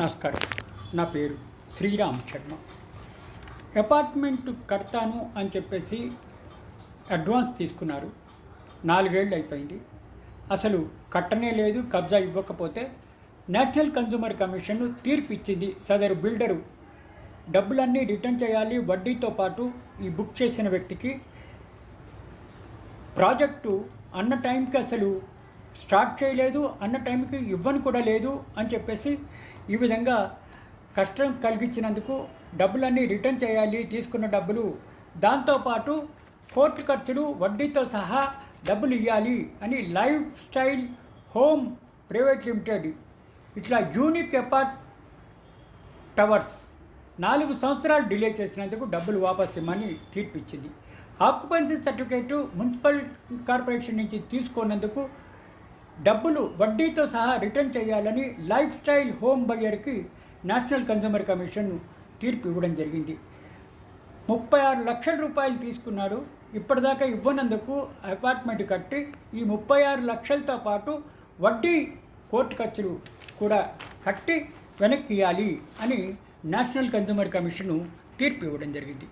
నమస్కారం. నా పేరు శ్రీరామ్ శర్మ. అపార్ట్మెంట్ కడతాను అని చెప్పేసి అడ్వాన్స్ తీసుకున్నారు. నాలుగేళ్ళు అయిపోయింది. అసలు కట్టనే లేదు కబ్జా ఇవ్వకపోతే నేషనల్ కన్జ్యూమర్ కమిషన్ తీర్పు ఇచ్చింది సదరు బిల్డరు. డబ్బులన్నీ రిటర్న్ చేయాలి వడ్డీతో పాటు ఈ బుక్ చేసిన వ్యక్తికి. ప్రాజెక్టు అన్న టైంకి అసలు స్టార్ట్ చేయలేదు అన్న టైంకి ఇవ్వను కూడా లేదు అని చెప్పేసి ఈ విధంగా కష్టం కలిగించినందుకు డబ్బులన్నీ రిటర్న్ చేయాలి తీసుకున్న డబ్బులు. దాంతోపాటు కోర్టు ఖర్చులు వడ్డీతో సహా డబ్బులు ఇవ్వాలి అని life style home private limited ఇట్లా యూనిక్ అపార్ట్ టవర్స్ నాలుగు సంవత్సరాలు డిలే చేసినందుకు డబ్బులు వాపస్ ఇమ్మని తీర్పు ఇచ్చింది ఆక్యుపెన్సీ సర్టిఫికేటు మున్సిపల్ కార్పొరేషన్ నుంచి తీసుకున్నందుకు డబ్బులు వడ్డీతో సహా రిటర్న్ చేయాలని లైఫ్ స్టైల్ హోమ్ బయ్యర్కి నేషనల్ కన్జ్యూమర్ కమిషన్ తీర్పు ఇవ్వడం జరిగింది. ముప్పై ఆరు లక్షల రూపాయలు తీసుకున్నాడు. ఇప్పటిదాకా ఇవ్వనందుకు అపార్ట్మెంట్ కట్టి ఈ ముప్పై ఆరు లక్షలతో పాటు వడ్డీ కోర్టు ఖర్చులు కూడా కట్టి వెనక్కి ఇవ్వాలి అని నేషనల్ కన్జ్యూమర్ కమిషను తీర్పు ఇవ్వడం జరిగింది.